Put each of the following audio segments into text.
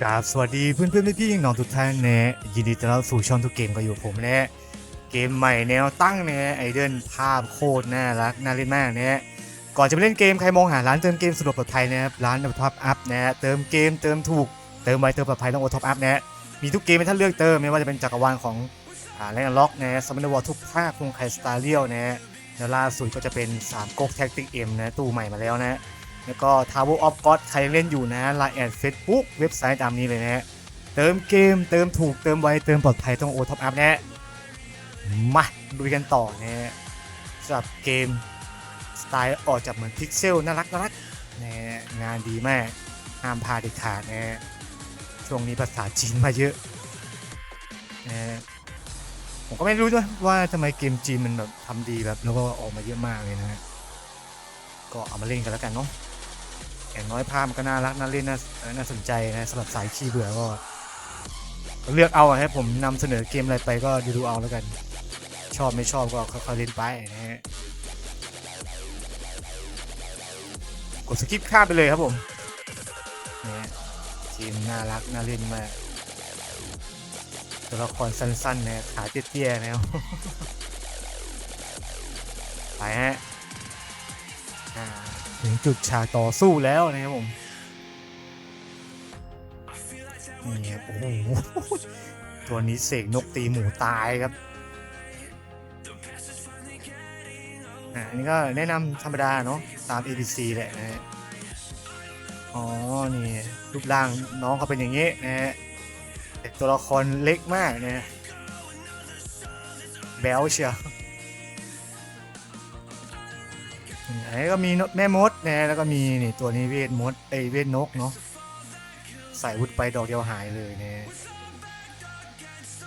กราบสวัสดีเพื่อนเพื่อนพี่ๆน้องทุกท่านนะยินดีต้อนรับสู่ช่องทุกเกมก็อยู่ผมนะเกมใหม่แนวตั้งนะไอเดนภาพโคตรน่ารักน่าเล่นมากนะก่อนจะไปเล่นเกมใครมองหาร้านเติมเกมสะดวกปลอดภัยนะครับร้านโอท็อปอัพนะเติมเกมเติมถูกเติมไวเติมปลอดภัยต้องโอท็อปอัพนะมีทุกเกมให้ท่านเลือกเติมไม่ว่าจะเป็นจักรวาลของอ่าแลนล็อกนะซัมเมอร์วอลทุกภาคคงไคสตาเรียลนะแล้วล่าสุดก็จะเป็น3ก๊กแท็กติกเอ็มนะตู้ใหม่มาแล้วนะ แล้วก็ Tower of God ใครยังเล่นอยู่นะไลน์แอดเฟซบุ๊กเว็บไซต์ตามนี้เลยนะเติมเกม เติมถูก เติมไว เติมปลอดภัยต้องโอท็อปอัพนะมาดูกันต่อนะสำหรับเกม สไตล์ออกจากเหมือนพิกเซลน่ารักน่ารักนะงานดีมากห้ามพลาดเด็ดขาดนะช่วงนี้ภาษาจีนมาเยอะนะผมก็ไม่รู้ด้วยว่าทำไมเกมจีนมันแบบทำดีแบบแล้วก็ออกมาเยอะมากเลยนะฮะ ก็เอามาเล่นกันแล้วกันเนาะ อย่างน้อยภาพมันก็น่ารักน่าเล่นน่าน่าสนใจนะสำหรับสายขี้เบื่อก็เลือกเอาอะให้ผมนำเสนอเกมอะไรไปก็ดูดูเอาแล้วกัน ชอบไม่ชอบก็ค่อยๆเล่นไปนะฮะกดสกิปข้ามไปเลยครับผมนะฮะทีมน่ารักน่าเล่นมากตัวละครสั้นๆนะขาเตี้ยๆนะครับไปฮะอ่า ถึงจุดฉากต่อสู้แล้วนะครับผมนี่ครับโอ้โหตัวนี้เสกนกตีหมูตายครับอันนี้ก็แนะนำธรรมดาเนาะตาม ABC แหละนะฮะอ๋อ นี่รูปร่างน้องเขาเป็นอย่างนี้นะฮะตัวละครเล็กมากนะฮะแบลเชียวอันนี้ก็มีแม่มด นะแล้วก็มีนี่ตัวนี้เวทมดไอเวทนกเนาะใส่วุธไปดอกเดียวหายเลยนะ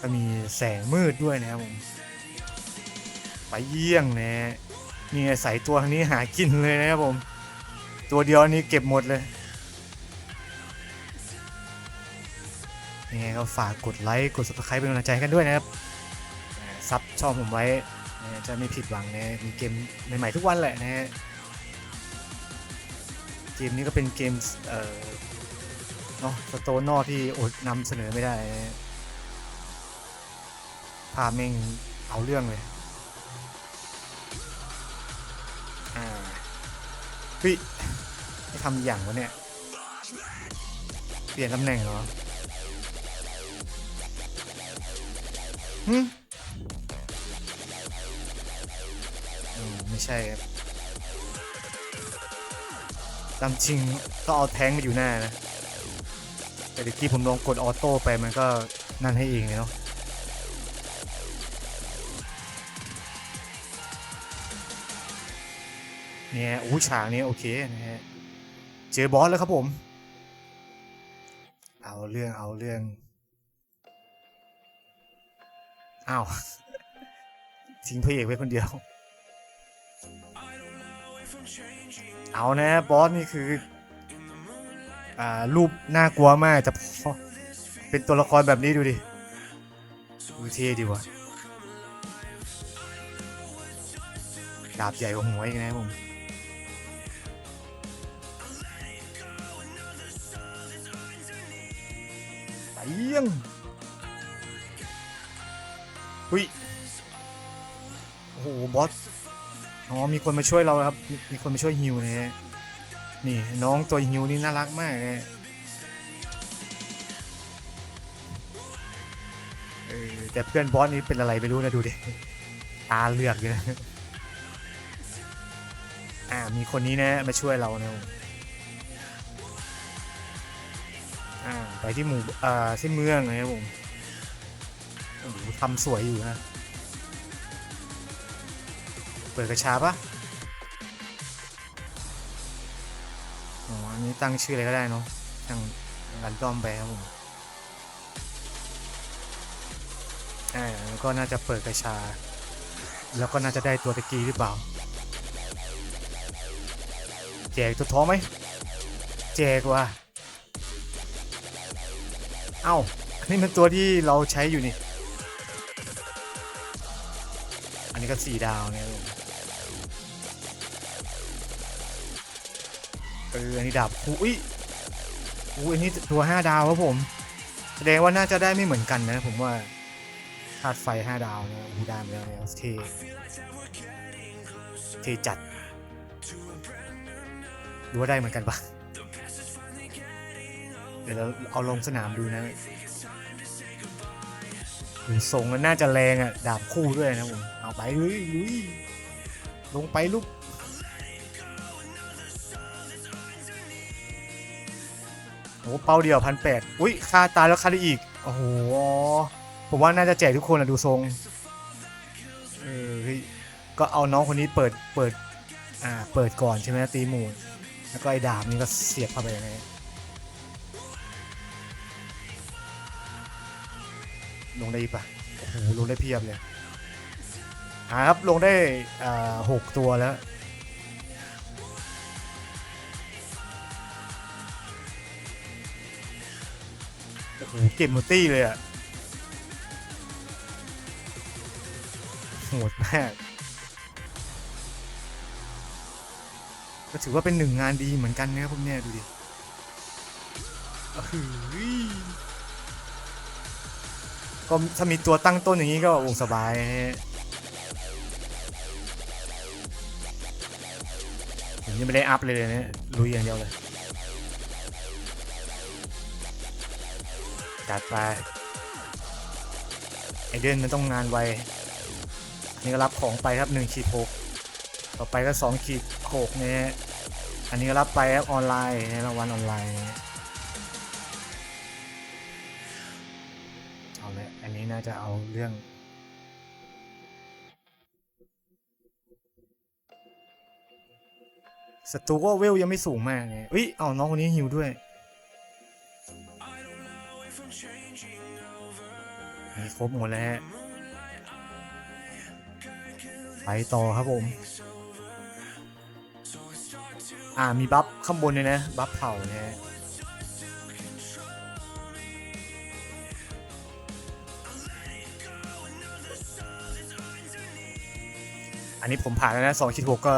ก็มีแสงมืดด้วยนะครับผมไปเยี่ยงนะนี่ใส่ตัวนี้หากินเลยนะครับผม ตัวเดียวนี้เก็บหมดเลยยังไงก็ฝากกดไลค์กด subscribe เป็นกำลังใจกันด้วยนะครับซับช่องผมไว้จะไม่ผิดหวังนะมีเกมใหม่ๆทุกวันแหละนะฮะ เกมนี้ก็เป็นเกมเอ่อเนาะสโตนนอกที่อดนำเสนอไม่ได้นะฮะภาพแม่งเอาเรื่องเลยอ่าเฮ้ยไม่ทำอย่างวะเนี่ย เปลี่ยนตำแหน่งเหรอหึไม่ใช่ครับ ตามจริงต้องเอาแท้งมาอยู่หน้านะ แต่เดี๋ยวที่ผมลองกดออโต้ไปมันก็นั่นให้เองเลยเนาะเนี่ยอู้ฉากนี้โอเคนะฮะเจอบอสแล้วครับผม เอาเรื่องเอาเรื่องอ้าวทิ้งพระเอกไว้คนเดียว เอานะบอสนี่คือ อ่า รูปน่ากลัวมากแต่พอเป็นตัวละครแบบนี้ดูดิดูเท่ดีวะดาบใหญ่กว่าหัวอีกนะผมไปเยี่ยงหุยโอ้โหบอส อ๋อมีคนมาช่วยเราครับ มีคนมาช่วยฮิวนะฮะนี่น้องตัวฮิวนี่น่ารักมากนะเออแต่เพื่อนบอสนี่เป็นอะไรไม่รู้นะดูดิตาเหลือกเลยนะอ่ามีคนนี้นะมาช่วยเรานะอ่าไปที่หมู่อ่าที่เมืองนะครับผมโอ้โหทำสวยอยู่นะ ปิดกระชาปะอ๋ออันนี้ตั้งชื่ออะไรก็ได้เนาะตั้งรันดอมไปครับผมอ่าแล้วก็น่าจะเปิดกระชา แล้วก็น่าจะได้ตัวตะกี้หรือเปล่า แจกตัวท้องไหมแจกว่ะเอ้านนี้มันตัวที่เราใช้อยู่นี่ อันนี้ก็สี่ดาวเนี่ย เอออันนี้ดาบคู่อุ้ยอู้อันนี้ตัวห้าดาวครับผม แสดงว่าน่าจะได้ไม่เหมือนกันนะผมว่าธาตุไฟห้าดาวเนี่ยที่ได้มแล้วเนี่ยเทเทจัดดูว่าได้เหมือนกันปะเดี๋ยวเราเอาลงสนามดูนะดูทรงนน่าจะแรงอะ ดาบคู่ด้วยนะผม เอาไปลุยลุยลงไปลูก อ้เป้าเดียวพันแปดอุ้ยค่าตายแล้วค่าได้อีก โอ้โห ผมว่าน่าจะแจกทุกคนอะดูทรง เออก็เอาน้องคนนี้เปิด เปิด อ่า เปิดก่อนใช่ไหมตีหมูนแล้วก็ไอ้ดาบนี่ก็เสียบเข้าไปยังไงลงได้ปะโอ้โห ลงได้เพียบเลยอ่าครับ ลงได้อ่าหกตัวแล้ว โอ้โหเก็บมดตี้เลยอะโหดมากก็ถือว่าเป็นหนึ่งงานดีเหมือนกันนะครับพวกเนี้ยดูดิอื้อหือก็ถ้ามีตัวตั้งต้นอย่างนี้ก็โอ้สบายฮะผมยังไม่ได้อัพเลยเลยเนี่ยลุยอย่างเดียวเลย จัดไปไอเดนมันต้องงานไวอันนี้ก็รับของไปครับ1ขีด6ต่อไปก็2ขีด6เนี่ยอันนี้ก็รับไปครับออนไลน์นรางวัลออนไลน์เอาเลยอันนี้น่าจะเอาเรื่องศัตรูก็เวลยังไม่สูงมากเนี่ยอุ้ยเอาน้องคนนี้ฮิวด้วย มีครบหมดแล้วฮะไปต่อครับผม อ่ามีบัฟข้างบนเลยนะ บัฟเผาเนี่ยฮะอันนี้ผมผ่านแล้วนะสองคิดหกก็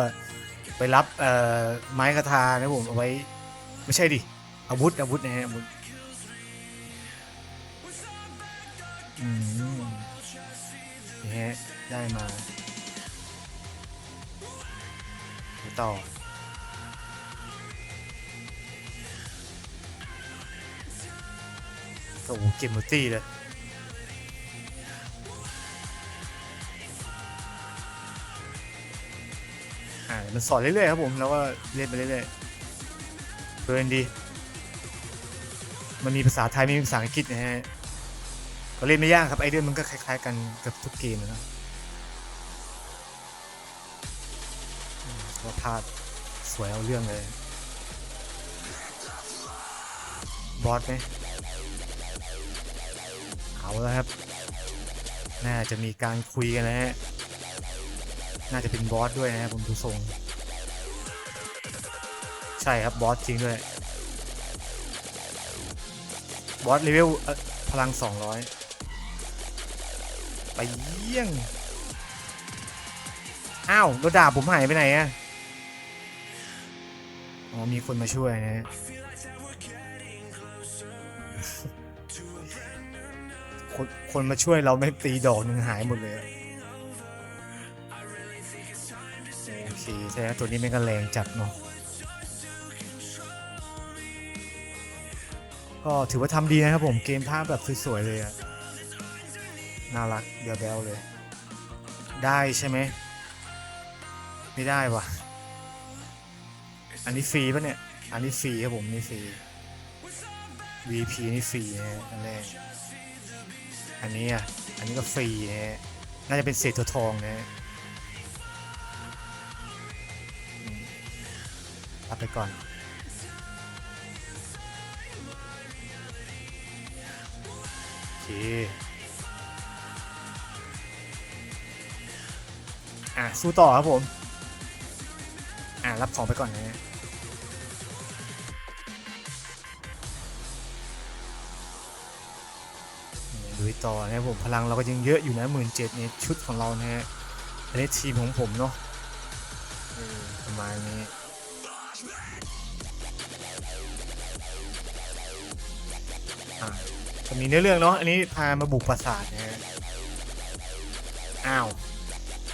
ไปรับ เอ่อ ไม้คาทานะผม เอาไว้ ไม่ใช่ดิ อาวุธ อาวุธนะฮะอาวุธ นี่ฮะได้มาต่อโอ้โหเก็บมดตี้เลยอ่ามันสอนเรื่อยๆครับผมแล้วก็เล่นไปเรื่อยๆเพลินดี มันมีภาษาไทยไม่มีภาษาอังกฤษนะฮะ เล่นไม่ยากครับไอเดนมันก็คล้าย ๆ กันกับทุกเกมนะว่าภาพสวยเอาเรื่องเลย บอสไหมเอาแล้วครับ น่าจะมีการคุยกันแล้วฮะ น่าจะเป็นบอสด้วยนะครับผมดูทรง ใช่ครับบอสจริงด้วย บอสเลเวลพลัง 200ไป เยี่ยง อ้าวแล้วดาบผมหายไปไหนอะอ๋อมีคนมาช่วยนะฮะคนคนมาช่วยเราไม่ตีดอกหนึ่งหายหมดเลยโอเคใช่ครับตัวนี้ไม่ก็แรงจัดเนาะก็ถือว่าทำดีนะครับผมเกมภาพแบบสวยๆเลยอะ น่ารักเดาแบลๆเลย ได้ใช่ไหม ไม่ได้วะอันนี้ฟรีปะเนี่ย อันนี้ฟรีครับผมนี่ฟรี VP นี่ฟรีนะฮะอันแรก อันนี้อะ อันนี้ก็ฟรีนะฮะ น่าจะเป็นเศษทองนะฮะอืมรับไปก่อนโอเค อะสู้ต่อครับผม อะรับของไปก่อนนะฮะนี่ดูต่อนะครับผมพลังเราก็ยังเยอะอยู่นะหมื่นเจ็ดในชุดของเรานะฮะอันนี้ทีมของผมเนาะเออประมาณนี้อ่าจะมีเนื้อเรื่องเนาะอันนี้พามาบุกปราสาทนะฮะอ้าว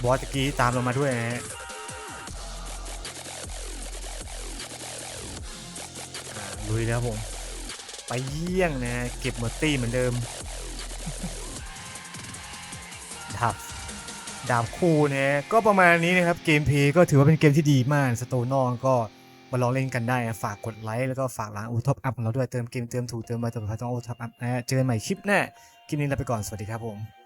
บอสตะกี้ตามเรามาด้วยนะฮะลุยแล้วผม ไปเยี่ยงนะเก็บมอร์ตี้เหมือนเดิม ดาบ ดาบคู่นะก็ประมาณนี้นะครับ เกมเพย์ก็ถือว่าเป็นเกมที่ดีมาก สโตนองก็มาลองเล่นกันได้นะฝากกดไลค์ แล้วก็ฝากร้านอูท็อปอัพของเราด้วย เติมเกมเติมถูกเติมมาเติมพัต้องอูท็อปอัพนะฮะเจอกันใหม่คลิปหน้า คลิปนี้ลาไปก่อน สวัสดีครับผม